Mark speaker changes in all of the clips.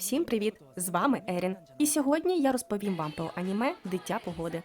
Speaker 1: Всім привіт! З вами Ерін. І сьогодні я розповім вам про аніме Дитя погоди.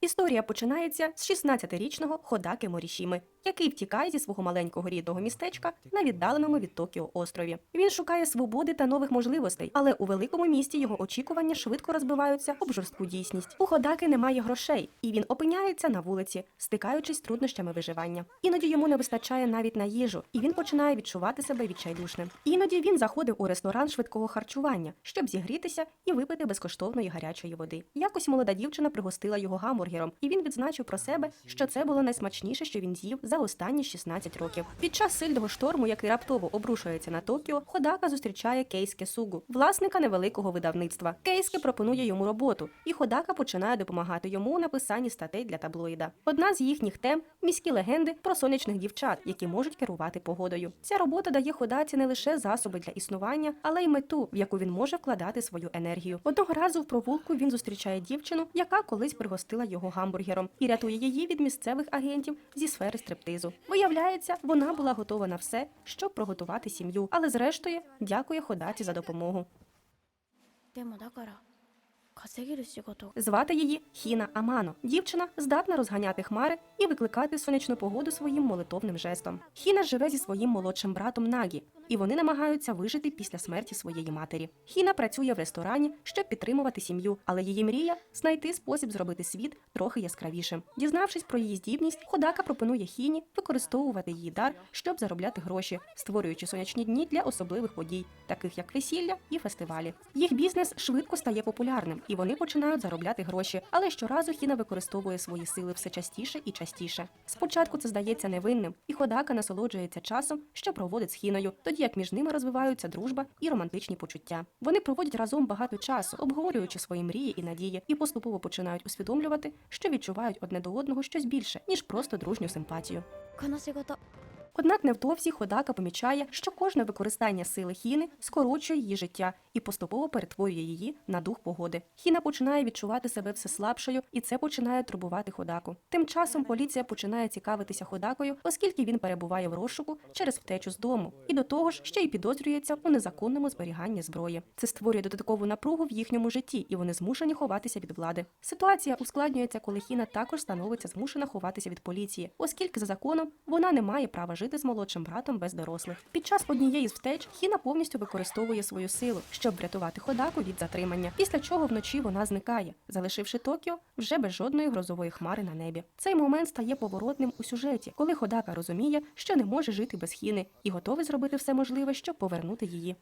Speaker 1: Історія починається з 16-річного Ходаки Морішіми, який втікає зі свого маленького рідного містечка на віддаленому від Токіо острові. Він шукає свободи та нових можливостей, але у великому місті його очікування швидко розбиваються об жорстку дійсність. У Ходаки немає грошей, і він опиняється на вулиці, стикаючись з труднощами виживання. Іноді йому не вистачає навіть на їжу, і він починає відчувати себе відчайдушним. Іноді він заходив у ресторан швидкого харчування, щоб зігрітися і випити безкоштовної гарячої води. Якось молода дівчина пригостила його гамбургером, і він відзначив про себе, що це було найсмачніше, що він з'їв за останні 16 років. Під час сильного шторму, який раптово обрушується на Токіо, Ходака зустрічає Кейске Сугу, власника невеликого видавництва. Кейске пропонує йому роботу, і Ходака починає допомагати йому у написанні статей для таблоїда. Одна з їхніх тем міські легенди про сонячних дівчат, які можуть керувати погодою. Ця робота дає Ходаці не лише засоби для існування, але й мету, в яку він може вкладати свою енергію. Одного разу в провулку він зустрічає дівчину, яка колись пригостила його гамбургером, і рятує її від місцевих агентів зі сфери стриптизу. Виявляється, вона була готова на все, щоб приготувати сім'ю, але зрештою дякує Ходаці за допомогу. Звати її Хіна Амано. Дівчина здатна розганяти хмари і викликати сонячну погоду своїм молитовним жестом. Хіна живе зі своїм молодшим братом Нагі, і вони намагаються вижити після смерті своєї матері. Хіна працює в ресторані, щоб підтримувати сім'ю, але її мрія знайти спосіб зробити світ трохи яскравішим. Дізнавшись про її здібність, Ходака пропонує Хіні використовувати її дар, щоб заробляти гроші, створюючи сонячні дні для особливих подій, таких як весілля і фестивалі. Їх бізнес швидко стає популярним, і вони починають заробляти гроші. Але щоразу Хіна використовує свої сили все частіше і частіше. Спочатку це здається невинним, і ходака насолоджується часом, що проводить з Хіною, тоді як між ними розвиваються дружба і романтичні почуття. Вони проводять разом багато часу, обговорюючи свої мрії і надії, і поступово починають усвідомлювати, що відчувають одне до одного щось більше ніж просто дружню симпатію. Однак невдовзі ходака помічає, що кожне використання сили хіни скорочує її життя і поступово перетворює її на дух погоди. Хіна починає відчувати себе все слабшою, і це починає турбувати Ходаку. Тим часом поліція починає цікавитися Ходакою, оскільки він перебуває в розшуку через втечу з дому, і до того ж ще й підозрюється у незаконному зберіганні зброї. Це створює додаткову напругу в їхньому житті, і вони змушені ховатися від влади. Ситуація ускладнюється, коли Хіна також становиться змушена ховатися від поліції, оскільки за законом вона не має права жити з молодшим братом без дорослих. Під час однієї з втеч Хіна повністю використовує свою силу, щоб врятувати Ходаку від затримання. Після чого вночі вона зникає, залишивши Токіо вже без жодної грозової хмари на небі. Цей момент стає поворотним у сюжеті, коли Ходака розуміє, що не може жити без Хіни, і готовий зробити все можливе, щоб повернути її.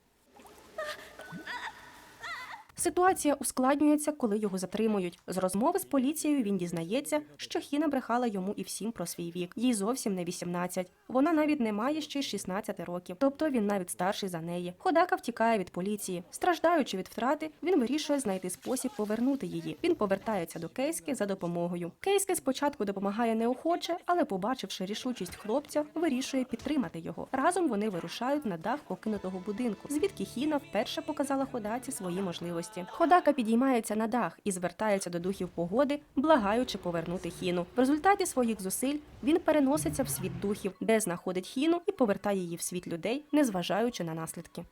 Speaker 1: Ситуація ускладнюється, коли його затримують. З розмови з поліцією він дізнається, що Хіна брехала йому і всім про свій вік. Їй зовсім не 18. Вона навіть не має ще й 16 років, тобто він навіть старший за неї. Ходака втікає від поліції. Страждаючи від втрати, він вирішує знайти спосіб повернути її. Він повертається до Кейськи за допомогою. Кейськи спочатку допомагає неохоче, але, побачивши рішучість хлопця, вирішує підтримати його. Разом вони вирушають на дах покинутого будинку, звідки Хіна вперше показала Ходаці свої можливості. Ходака підіймається на дах і звертається до духів погоди, благаючи повернути Хіну. В результаті своїх зусиль він переноситься в світ духів, де знаходить Хіну і повертає її в світ людей, незважаючи на наслідки.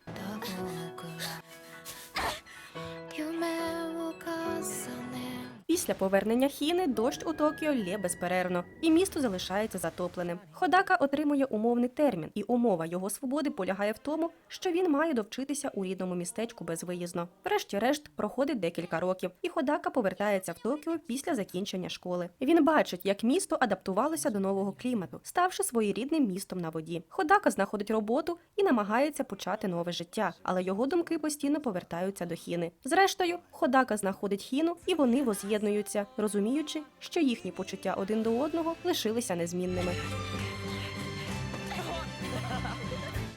Speaker 1: Після повернення Хіни дощ у Токіо лє безперервно, і місто залишається затопленим. Ходака отримує умовний термін, і умова його свободи полягає в тому, що він має довчитися у рідному містечку безвиїзно. Врешті-решт проходить декілька років, і Ходака повертається в Токіо після закінчення школи. Він бачить, як місто адаптувалося до нового клімату, ставши своєрідним містом на воді. Ходака знаходить роботу і намагається почати нове життя, але його думки постійно повертаються до Хіни. Зрештою, Ходака знаходить Хіну, і вони воз'єднуються, розуміючи, що їхні почуття один до одного лишилися незмінними.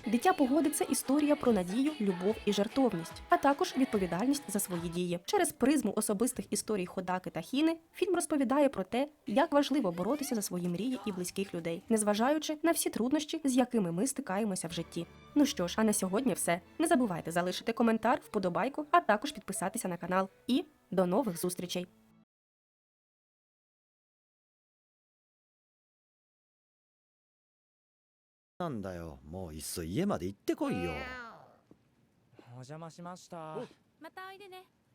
Speaker 1: Дитя погоди це історія про надію, любов і жертовність, а також відповідальність за свої дії. Через призму особистих історій Ходаки та Хіни фільм розповідає про те, як важливо боротися за свої мрії і близьких людей, незважаючи на всі труднощі, з якими ми стикаємося в житті. Ну що ж, а на сьогодні все. Не забувайте залишити коментар, вподобайку, а також підписатися на канал. І до нових зустрічей!
Speaker 2: なんだよ。もういっそ家まで行ってこいよ。
Speaker 3: お邪魔しました。
Speaker 4: またおいでね